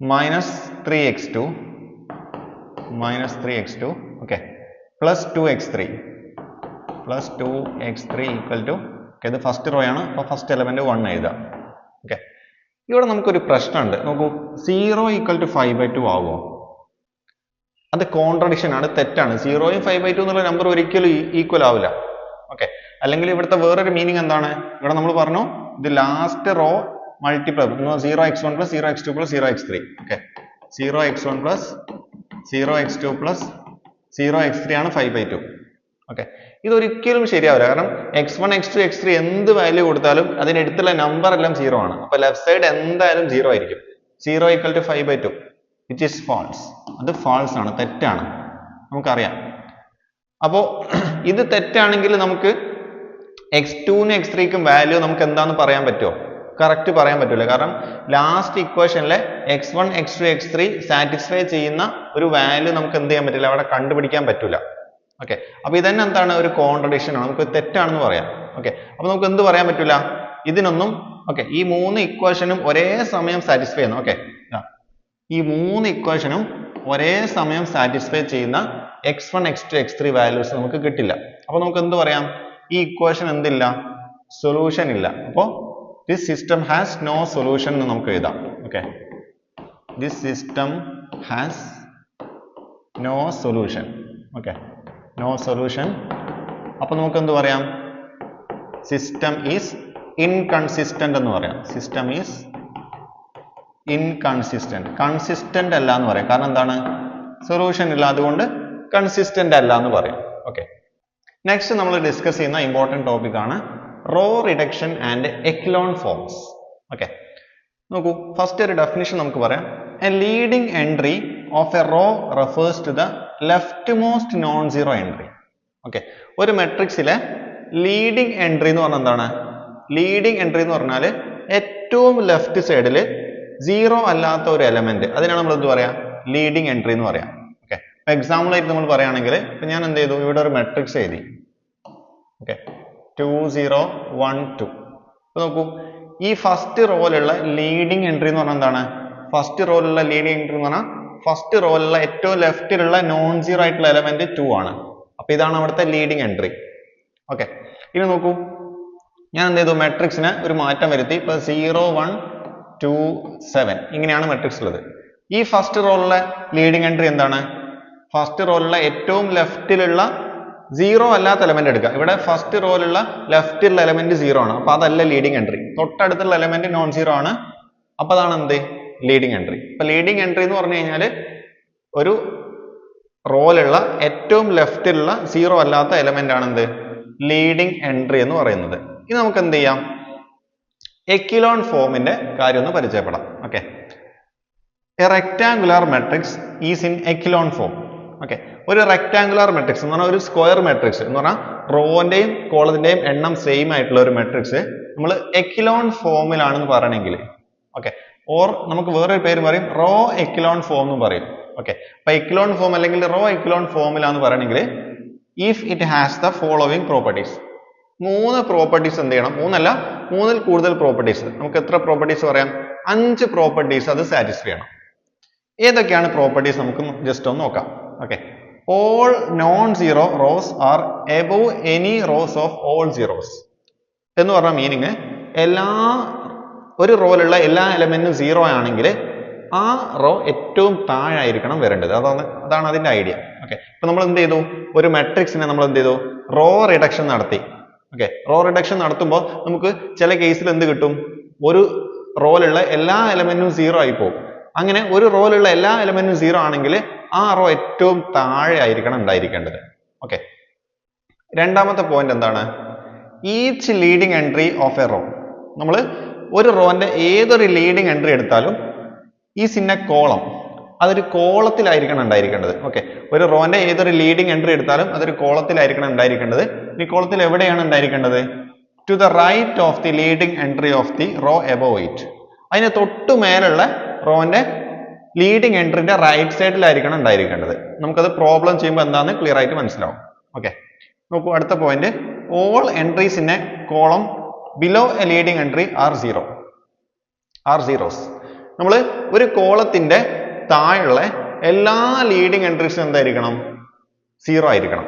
minus three X two minus three X two okay plus two X three plus two X three equal to okay ഇത് first row ആണ്. അപ്പോൾ first element one എഴുതാം. ഇവിടെ നമുക്കൊരു പ്രശ്നമുണ്ട്. നോക്കൂ zero equal to five by two ആവുമോ? അത് കോൺട്രഡിക്ഷൻ ആണ് തെറ്റാണ്. സീറോയും ഫൈവ് ബൈ ടു എന്നുള്ള നമ്പർ ഒരിക്കലും ഈക്വൽ ആവില്ല. ഓക്കെ അല്ലെങ്കിൽ ഇവിടുത്തെ വേറൊരു മീനിങ് എന്താണ്? ഇവിടെ നമ്മൾ പറഞ്ഞു ഇത് last row multiply zero x one plus zero x two plus zero x three okay zero x one plus zero x two plus zero x three ആണ് ഫൈവ് ബൈ ടു ഓക്കെ ഇതൊരിക്കലും ശരിയാവില്ല. കാരണം x one x two x three എന്ത് value കൊടുത്താലും അതിനടുത്തുള്ള number എല്ലാം zero ആണ്. അപ്പൊ ലെഫ്റ്റ് സൈഡ് എന്തായാലും സീറോ ആയിരിക്കും. Zero equal to five by two which is false അത് ഫാൾസ് ആണ് തെറ്റാണ്. നമുക്കറിയാം. അപ്പോ ഇത് തെറ്റാണെങ്കിൽ നമുക്ക് എക്സ് ടുവിനും എക്സ് ത്രീക്കും വാല്യൂ നമുക്ക് എന്താന്ന് പറയാൻ പറ്റുമോ കറക്റ്റ് പറയാൻ പറ്റില്ല കാരണം last ഇക്വേഷനിലെ X one X two X three satisfy ചെയ്യുന്ന ഒരു വാല്യൂ നമുക്ക് എന്ത് ചെയ്യാൻ പറ്റില്ല? അവിടെ കണ്ടുപിടിക്കാൻ പറ്റില്ല ഓക്കെ അപ്പൊ ഇതന്നെ എന്താണ് ഒരു കോൺട്രഡിക്ഷൻ ആണ്. നമുക്ക് തെറ്റാണെന്ന് പറയാം. ഓക്കെ അപ്പൊ നമുക്ക് എന്ത് പറയാൻ പറ്റില്ല ഇതിനൊന്നും ഓക്കെ ഈ മൂന്ന് ഇക്വേഷനും ഒരേ സമയം സാറ്റിസ്ഫൈ ചെയ്യുന്നു ഓക്കെ ഈ മൂന്ന് ഇക്വേഷനും ഒരേ സമയം സാറ്റിസ്ഫൈ ചെയ്യുന്ന X one X two X three values നമുക്ക് കിട്ടില്ല. അപ്പൊ നമുക്ക് എന്ത് പറയാം? ഈ ഇക്വേഷൻ എന്തില്ല? സൊല്യൂഷൻ ഇല്ല. അപ്പോ this system has no solution എന്ന് നമുക്ക് എഴുതാം. Okay this system has no solution okay no solution അപ്പൊ നമുക്ക് എന്ത് പറയാം? സിസ്റ്റം ഈസ് ഇൻകൺസിസ്റ്റന്റ് എന്ന് പറയാം. സിസ്റ്റം ഈസ് ഇൻകൺസിസ്റ്റന്റ് കൺസിസ്റ്റന്റ് അല്ല എന്ന് പറയാം. കാരണം എന്താണ്? സൊല്യൂഷൻ ഇല്ല അതുകൊണ്ട് കൺസിസ്റ്റന്റ് അല്ല എന്ന് പറയാം. ഓക്കെ നെക്സ്റ്റ് നമ്മൾ ഡിസ്കസ് ചെയ്യുന്ന ഇമ്പോർട്ടന്റ് ടോപ്പിക് ആണ് row reduction and echelon forms. Okay നോക്കൂ ഫസ്റ്റ് ഒരു ഡെഫിനിഷൻ നമുക്ക് പറയാം. A leading entry of a row refers to the leftmost non zero entry okay ഒരു മെട്രിക്സിലെ ലീഡിംഗ് എൻട്രി എന്ന് പറഞ്ഞാൽ എന്താണ്? ലീഡിംഗ് എൻട്രി എന്ന് പറഞ്ഞാൽ ഏറ്റവും ലെഫ്റ്റ് സൈഡിൽ സീറോ അല്ലാത്ത ഒരു എലമെന്റ് അതിനാണ് നമ്മൾ എന്ത് പറയാ? ലീഡിംഗ് എൻട്രി എന്ന് പറയാം. ഓക്കെ ഇപ്പൊ എക്സാമ്പിൾ ആയിട്ട് നമ്മൾ പറയുകയാണെങ്കിൽ ഇപ്പൊ ഞാൻ എന്ത് ചെയ്തു? ഇവിടെ ഒരു മെട്രിക്സ് എഴുതി. Okay two zero one two ഇപ്പൊ നോക്കൂ. ഈ ഫസ്റ്റ് റോയിലുള്ള ലീഡിംഗ് എൻട്രി എന്ന് പറഞ്ഞാൽ എന്താണ്? ഫസ്റ്റ് റോയിലുള്ള ലീഡിംഗ് എൻട്രി എന്ന് പറഞ്ഞാൽ ഫസ്റ്റ് റോയിലുള്ള ഏറ്റവും ലെഫ്റ്റിലുള്ള നോൺ സീറോ ആയിട്ടുള്ള എലമെന്റ് ടു ആണ്. അപ്പൊ ഇതാണ് അവിടുത്തെ ലീഡിംഗ് എൻട്രി ഓക്കെ ഇനി നോക്കൂ. ഞാൻ എന്ത് ചെയ്തു? മെട്രിക്സിന് ഒരു മാറ്റം വരുത്തി. ഇപ്പൊ സീറോ വൺ ടു സെവൻ ഇങ്ങനെയാണ് മെട്രിക്സ് ഉള്ളത്. ഈ ഫസ്റ്റ് റോളിലെ ലീഡിംഗ് എൻട്രി എന്താണ്? ഫസ്റ്റ് റോളിലെ ഏറ്റവും ലെഫ്റ്റിലുള്ള സീറോ അല്ലാത്ത എലമെന്റ് എടുക്കുക. ഇവിടെ ഫസ്റ്റ് റോയിലുള്ള ലെഫ്റ്റിലുള്ള എലമെന്റ് സീറോ ആണ്. അപ്പൊ അതല്ല ലീഡിംഗ് എൻട്രി തൊട്ടടുത്തുള്ള എലമെന്റ് നോൺ സീറോ ആണ്. അപ്പൊ അതാണ് എന്ത്? ലീഡിംഗ് എൻട്രി ഇപ്പൊ ലീഡിങ് എൻട്രി എന്ന് പറഞ്ഞു കഴിഞ്ഞാൽ ഒരു റോയിലുള്ള ഏറ്റവും ലെഫ്റ്റിലുള്ള സീറോ അല്ലാത്ത എലമെന്റ് ആണ് എന്ത്? ലീഡിംഗ് എൻട്രി എന്ന് പറയുന്നത്. ഇനി നമുക്ക് എന്ത് ചെയ്യാം? എക്കിലോൺ ഫോമിന്റെ കാര്യം ഒന്ന് പരിചയപ്പെടാം. Okay a rectangular matrix is in echelon form okay ഒരു റെക്ടാങ്കുലാർ മെട്രിക്സ് എന്ന് പറഞ്ഞാൽ ഒരു സ്ക്വയർ മെട്രിക്സ് എന്ന് പറഞ്ഞാൽ റോന്റെയും കോളത്തിന്റെയും എണ്ണം സെയിം ആയിട്ടുള്ള ഒരു മെട്രിക്സ് നമ്മൾ എക്കിലോൺ ഫോമിലാണെന്ന് പറയണമെങ്കിൽ. ഓക്കെ ഓർ നമുക്ക് വേറൊരു പേര് പറയും റോ എക്കിലോൺ ഫോം എന്ന് പറയും. ഓക്കെ അപ്പൊ എക്കിലോൺ ഫോം അല്ലെങ്കിൽ റോ എക്കിലോൺ ഫോമിലാന്ന് പറയണെങ്കിൽ if it has the following properties മൂന്ന് പ്രോപ്പർട്ടീസ് എന്ത് ചെയ്യണം? മൂന്നല്ല മൂന്നിൽ കൂടുതൽ പ്രോപ്പർട്ടീസ് നമുക്ക് എത്ര പ്രോപ്പർട്ടീസ് പറയാം? അഞ്ച് പ്രോപ്പർട്ടീസ് അത് സാറ്റിസ്ഫൈ ചെയ്യണം. ഏതൊക്കെയാണ് പ്രോപ്പർട്ടീസ് നമുക്ക് ജസ്റ്റ് ഒന്ന് നോക്കാം. Okay all non zero rows are above any rows of all zeros എന്ന് പറഞ്ഞ മീനിങ് എല്ലാ ഒരു റോയിലുള്ള എല്ലാ എലമെന്റും സീറോ ആണെങ്കിൽ ആ റോ ഏറ്റവും താഴായിരിക്കണം വരേണ്ടത്. അതാണ് അതാണ് അതിന്റെ ഐഡിയ. ഓക്കെ. ഇപ്പൊ നമ്മൾ എന്ത് ചെയ്തു? ഒരു മെട്രിക്സിനെ നമ്മൾ എന്ത് ചെയ്തു? റോ റിഡക്ഷൻ നടത്തി. ഓക്കെ. റോ റിഡക്ഷൻ നടത്തുമ്പോൾ നമുക്ക് ചില കേസിൽ എന്ത് കിട്ടും? ഒരു റോയിലുള്ള എല്ലാ എലമെന്റും സീറോ ആയി പോകും. അങ്ങനെ ഒരു റോയിലുള്ള എല്ലാ എലമെന്റും സീറോ ആണെങ്കിൽ ആ റോ ഏറ്റവും താഴെ ആയിരിക്കണം ഉണ്ടായിരിക്കേണ്ടത്. ഓക്കെ. രണ്ടാമത്തെ പോയിന്റ് എന്താണ്? Each leading entry of a row നമ്മൾ ഒരു റോന്റെ ഏതൊരു ലീഡിങ് എൻട്രി എടുത്താലും ഈ സിന്ന കോളം അതൊരു കോളത്തിലായിരിക്കണം ഉണ്ടായിരിക്കേണ്ടത്. ഓക്കെ ഒരു റോന്റെ ഏതൊരു ലീഡിങ് എൻട്രി എടുത്താലും അതൊരു കോളത്തിലായിരിക്കണം ഉണ്ടായിരിക്കേണ്ടത്. ഈ കോളത്തിൽ എവിടെയാണ് ഉണ്ടായിരിക്കേണ്ടത്? To the right of the leading entry of the row above it അതിന് തൊട്ടു മേലുള്ള റോന്റെ ലീഡിങ് എൻട്രിന്റെ റൈറ്റ് സൈഡിലായിരിക്കണം ഉണ്ടായിരിക്കേണ്ടത്. നമുക്കത് പ്രോബ്ലം ചെയ്യുമ്പോൾ എന്താണെന്ന് ക്ലിയർ ആയിട്ട് മനസ്സിലാവും. ഓക്കെ നോക്കൂ അടുത്ത point all entries in a column below a leading entry are zero are zeros നമ്മൾ ഒരു കോളത്തിന്റെ താഴെയുള്ള എല്ലാ ലീഡിങ് എൻട്രീസും എന്തായിരിക്കണം? സീറോ ആയിരിക്കണം.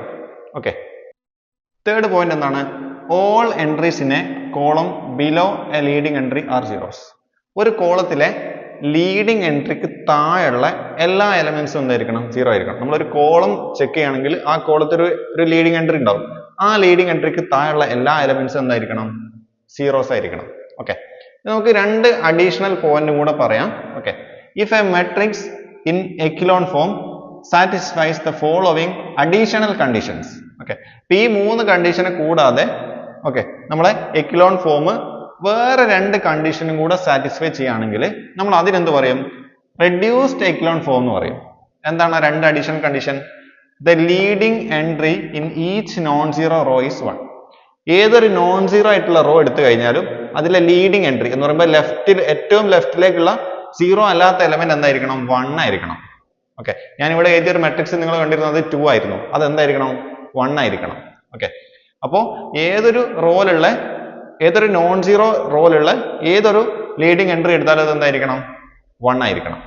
ഓക്കെ തേർഡ് പോയിന്റ് എന്താണ്? All എൻട്രീസിനെ column below a leading entry are zeros ഒരു കോളത്തിലെ ലീഡിങ് എൻട്രിക്ക് താഴെയുള്ള എല്ലാ എലമെന്റ്സും എന്തായിരിക്കണം? സീറോ ആയിരിക്കണം. നമ്മളൊരു കോളം ചെക്ക് ചെയ്യുകയാണെങ്കിൽ ആ കോളത്തിൽ ഒരു ലീഡിങ് എൻട്രി ഉണ്ടാവും. ആ ലീഡിങ് എൻട്രിക്ക് താഴെയുള്ള എല്ലാ എലമെന്റ്സും എന്തായിരിക്കണം? സീറോസ് ആയിരിക്കണം. ഓക്കെ നമുക്ക് രണ്ട് അഡീഷണൽ പോയിന്റും കൂടെ പറയാം. Okay if a matrix in echelon form satisfies the following additional conditions okay ഈ മൂന്ന് കണ്ടീഷനെ കൂടാതെ ഓക്കെ നമ്മളെ എക്കിലോൺ ഫോം വേറെ രണ്ട് കണ്ടീഷനും കൂടെ സാറ്റിസ്ഫൈ ചെയ്യുകയാണെങ്കിൽ നമ്മൾ അതിനെന്ത് പറയും? റെഡ്യൂസ്ഡ് എക്കിലോൺ ഫോം എന്ന് പറയും. എന്താണ് രണ്ട് additional condition the leading entry in each non zero row is one ഏതൊരു നോൺ സീറോ ആയിട്ടുള്ള റോ എടുത്തു കഴിഞ്ഞാലും അതിലെ ലീഡിങ് എൻട്രി എന്ന് പറയുമ്പോൾ ലെഫ്റ്റിൽ ഏറ്റവും ലെഫ്റ്റിലേക്കുള്ള സീറോ അല്ലാത്ത എലമെന്റ് എന്തായിരിക്കണം? വൺ ആയിരിക്കണം. ഓക്കെ ഞാൻ ഇവിടെ എഴുതിയ ഒരു മെട്രിക്സ് നിങ്ങൾ കണ്ടിരുന്നത് ടു ആയിരുന്നു. അത് എന്തായിരിക്കണം വൺ ആയിരിക്കണം. ഓക്കെ അപ്പോൾ ഏതൊരു റോലുള്ള ഏതൊരു നോൺ സീറോ റോലുള്ള ഏതൊരു ലീഡിങ് എൻട്രി എടുത്താലും അത് എന്തായിരിക്കണം വൺ ആയിരിക്കണം.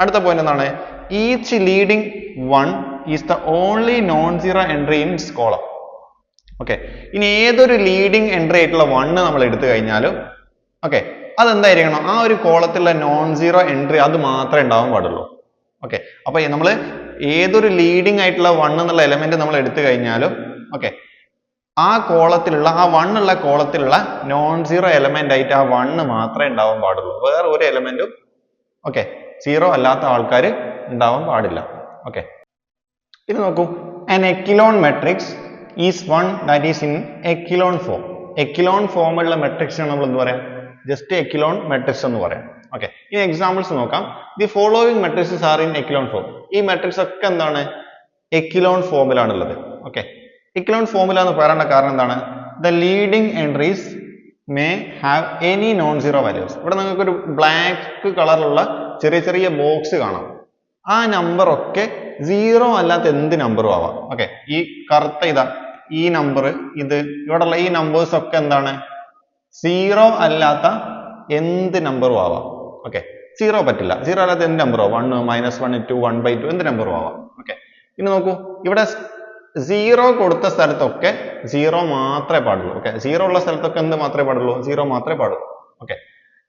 അടുത്ത പോയിന്റ് എന്താണ്? Each leading one is the only non zero entry in column okay ഇനി ഏതൊരു ലീഡിംഗ് എൻട്രി ആയിട്ടുള്ള വണ്ണ് നമ്മൾ എടുത്തു കഴിഞ്ഞാലും ഓക്കെ അതെന്തായിരിക്കണം? ആ ഒരു കോളത്തിലുള്ള നോൺ സീറോ എൻട്രി അത് മാത്രമേ ഉണ്ടാവാൻ പാടുള്ളൂ. ഓക്കെ അപ്പൊ നമ്മൾ ഏതൊരു ലീഡിംഗ് ആയിട്ടുള്ള വൺ എന്നുള്ള എലമെന്റ് നമ്മൾ എടുത്തു കഴിഞ്ഞാലും ഓക്കെ ആ കോളത്തിലുള്ള ആ വൺ ഉള്ള കോളത്തിലുള്ള നോൺ സീറോ എലമെന്റ് ആയിട്ട് ആ വണ്ണ് മാത്രമേ ഉണ്ടാവാൻ പാടുള്ളൂ. വേറെ ഒരു എലമെന്റും ഓക്കെ സീറോ അല്ലാത്ത ആൾക്കാർ ഉണ്ടാവാൻ പാടില്ല. ഓക്കെ ഇത് നോക്കൂ. An echelon matrix that is in echelon form. Echelon form ഉള്ള matrix ആണ് നമ്മൾ എന്ത് പറയാം? ജസ്റ്റ് എക്കിലോൺ matrix എന്ന് പറയാം. ഓക്കെ ഈ എക്സാമ്പിൾസ് നോക്കാം. The following matrices are in echelon form ഈ മെട്രിക്സ് ഒക്കെ എന്താണ്? എക്കിലോൺ ഫോമിലാണുള്ളത് ഓക്കെ എക്കിലോൺ ഫോമില എന്ന് പറയാനുള്ള കാരണം എന്താണ്? The leading entries may have any non zero values ഇവിടെ നിങ്ങൾക്ക് ഒരു ബ്ലാക്ക് കളറുള്ള ചെറിയ ചെറിയ ബോക്സ് കാണാം. ആ നമ്പർ ഒക്കെ സീറോ അല്ലാത്ത എന്ത് നമ്പറും ആവാം. ഓക്കെ ഈ കറുത്ത ഇതാ. ഈ നമ്പർ ഇത് ഇവിടെയുള്ള ഈ നമ്പേഴ്സ് ഒക്കെ എന്താണ്? സീറോ അല്ലാത്ത എന്ത് നമ്പറും ആവാം. ഓക്കെ സീറോ പറ്റില്ല. സീറോ അല്ലാത്ത എന്ത് നമ്പറോ one minus one two one by two എന്ത് നമ്പറും ആവാം? ഓക്കെ ഇനി നോക്കൂ. ഇവിടെ സീറോ കൊടുത്ത സ്ഥലത്തൊക്കെ സീറോ മാത്രമേ പാടുള്ളൂ. ഓക്കെ സീറോ ഉള്ള സ്ഥലത്തൊക്കെ എന്ത് മാത്രമേ പാടുള്ളൂ? സീറോ മാത്രമേ പാടുള്ളൂ. ഓക്കെ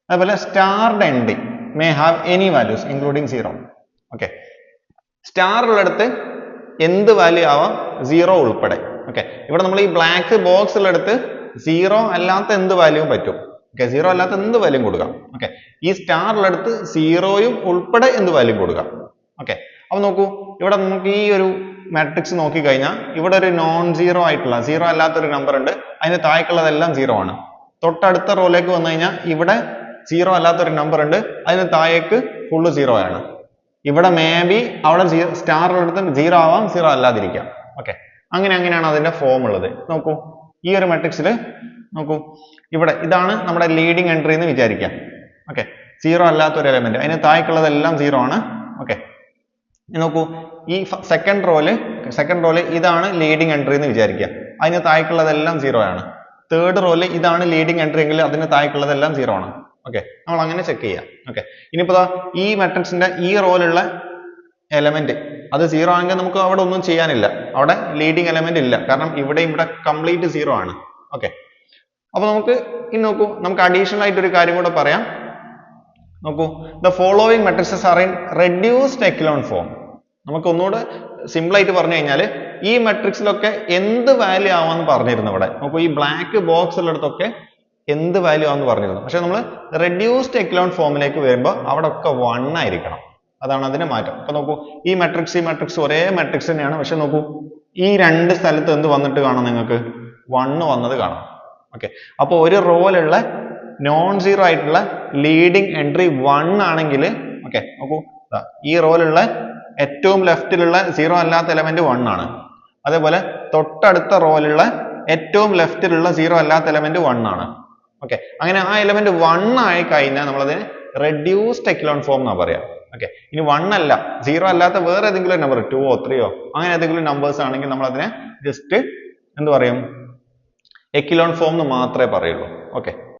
അതുപോലെ starred entries may have any values including zero okay star ഉള്ളിടത്ത് എന്ത് വാല്യൂ ആവാം? സീറോ ഉൾപ്പെടെ. ഓക്കെ ഇവിടെ നമ്മൾ ഈ ബ്ലാക്ക് ബോക്സ് ഉള്ളിടത്ത് സീറോ അല്ലാത്ത എന്ത് വാല്യൂവും പറ്റും. ഓക്കെ സീറോ അല്ലാത്ത എന്ത് വാല്യൂം കൊടുക്കാം. ഓക്കെ ഈ സ്റ്റാർ ഉള്ളിടത്ത് സീറോയും ഉൾപ്പെടെ എന്ത് വാല്യൂ കൊടുക്കാം. ഓക്കെ അപ്പൊ നോക്കൂ ഇവിടെ നമുക്ക് ഈ ഒരു മാട്രിക്സ് നോക്കി കഴിഞ്ഞാൽ ഇവിടെ ഒരു നോൺ സീറോ ആയിട്ടുള്ള സീറോ അല്ലാത്ത ഒരു നമ്പർ ഉണ്ട്. അതിന് താഴേക്കുള്ളതെല്ലാം സീറോ ആണ്. തൊട്ടടുത്ത റോയിലേക്ക് വന്നു കഴിഞ്ഞാൽ ഇവിടെ സീറോ അല്ലാത്ത ഒരു നമ്പർ ഉണ്ട്. അതിന് താഴേക്ക് ഫുള്ള് സീറോ ആണ്. ഇവിടെ മേ ബി അവിടെ സ്റ്റാർ എടുത്ത് സീറോ ആവാം സീറോ അല്ലാതിരിക്കാം. ഓക്കെ അങ്ങനെ അങ്ങനെയാണ് അതിന്റെ ഫോം ഉള്ളത്. നോക്കൂ ഈ ഒരു മെട്രിക്സിൽ നോക്കൂ ഇവിടെ ഇതാണ് നമ്മുടെ ലീഡിംഗ് എൻട്രി എന്ന് വിചാരിക്കാം. ഓക്കെ സീറോ അല്ലാത്ത ഒരു എലമെന്റ് അതിന് താഴേക്കുള്ളതെല്ലാം സീറോ ആണ്. ഓക്കെ നോക്കൂ ഈ സെക്കൻഡ് റോൽ സെക്കൻഡ് റോൽ ഇതാണ് ലീഡിംഗ് എൻട്രി എന്ന് വിചാരിക്കുക അതിന് താഴേക്കുള്ളതെല്ലാം സീറോ ആണ്. തേർഡ് റോൽ ഇതാണ് ലീഡിംഗ് എൻട്രി എങ്കിൽ അതിന് താഴേക്കുള്ളതെല്ലാം സീറോ ആണ്. ഓക്കെ നമ്മൾ അങ്ങനെ ചെക്ക് ചെയ്യാം. ഓക്കെ ഇനിയിപ്പോ ഈ മെട്രിക്സിന്റെ ഈ റോലുള്ള എലമെന്റ് അത് സീറോ ആണെങ്കിൽ നമുക്ക് അവിടെ ഒന്നും ചെയ്യാനില്ല. അവിടെ ലീഡിംഗ് എലമെന്റ് ഇല്ല. കാരണം ഇവിടെ ഇവിടെ കംപ്ലീറ്റ് സീറോ ആണ്. ഓക്കെ അപ്പൊ നമുക്ക് ഇനി നോക്കൂ. നമുക്ക് അഡീഷണൽ ആയിട്ട് ഒരു കാര്യം കൂടെ പറയാം. നോക്കൂ. The following matrices are in reduced echelon form നമുക്ക് ഒന്നുകൂടെ സിമ്പിൾ ആയിട്ട് പറഞ്ഞു കഴിഞ്ഞാൽ ഈ മെട്രിക്സിലൊക്കെ എന്ത് വാല്യൂ ആവാന്ന് പറഞ്ഞിരുന്നു ഇവിടെ. നോക്കൂ ഈ ബ്ലാക്ക് ബോക്സ് ഉള്ളിടത്തൊക്കെ എന്ത് വാല്യൂ ആവാന്ന് പറഞ്ഞിരുന്നു. പക്ഷെ നമ്മൾ റെഡ്യൂസ്ഡ് എക്കിലോൺ ഫോമിലേക്ക് വരുമ്പോൾ അവിടെ ഒക്കെ വൺ ആയിരിക്കണം. അതാണ് അതിന്റെ മാറ്റം. അപ്പൊ നോക്കൂ ഈ മെട്രിക്സ് ഈ മെട്രിക്സ് ഒരേ മെട്രിക്സ് തന്നെയാണ്. പക്ഷെ നോക്കൂ ഈ രണ്ട് സ്ഥലത്ത് എന്ത് വന്നിട്ട് കാണാം നിങ്ങൾക്ക്? വണ്ണ് വന്നത് കാണാം. ഓക്കെ അപ്പോൾ ഒരു റോയിലുള്ള നോൺ സീറോ ആയിട്ടുള്ള ലീഡിംഗ് എൻട്രി വൺ ആണെങ്കിൽ ഓക്കെ നോക്കൂ ഈ റോയിലുള്ള ഏറ്റവും ലെഫ്റ്റിലുള്ള സീറോ അല്ലാത്ത എലമെന്റ് വൺ ആണ്. അതേപോലെ തൊട്ടടുത്ത റോയിലുള്ള ഏറ്റവും ലെഫ്റ്റിലുള്ള സീറോ അല്ലാത്ത എലമെന്റ് വൺ ആണ്. ഓക്കെ അങ്ങനെ ആ എലമെന്റ് വൺ ആയി കഴിഞ്ഞാൽ നമ്മളതിന് റെഡ്യൂസ്ഡ് എക്ലോൺ ഫോം എന്നാ പറയാ. ഓക്കെ ഇനി വൺ അല്ല. സീറോ അല്ലാത്ത വേറെ ഏതെങ്കിലും നമ്പർ ടുവോ ഓ അങ്ങനെ ഏതെങ്കിലും നമ്പേഴ്സ് ആണെങ്കിൽ നമ്മൾ അതിനെ ജസ്റ്റ് എന്ത് പറയും? എക്കിലോൺ ഫോം എന്ന് മാത്രമേ പറയുള്ളൂ. ഓക്കെ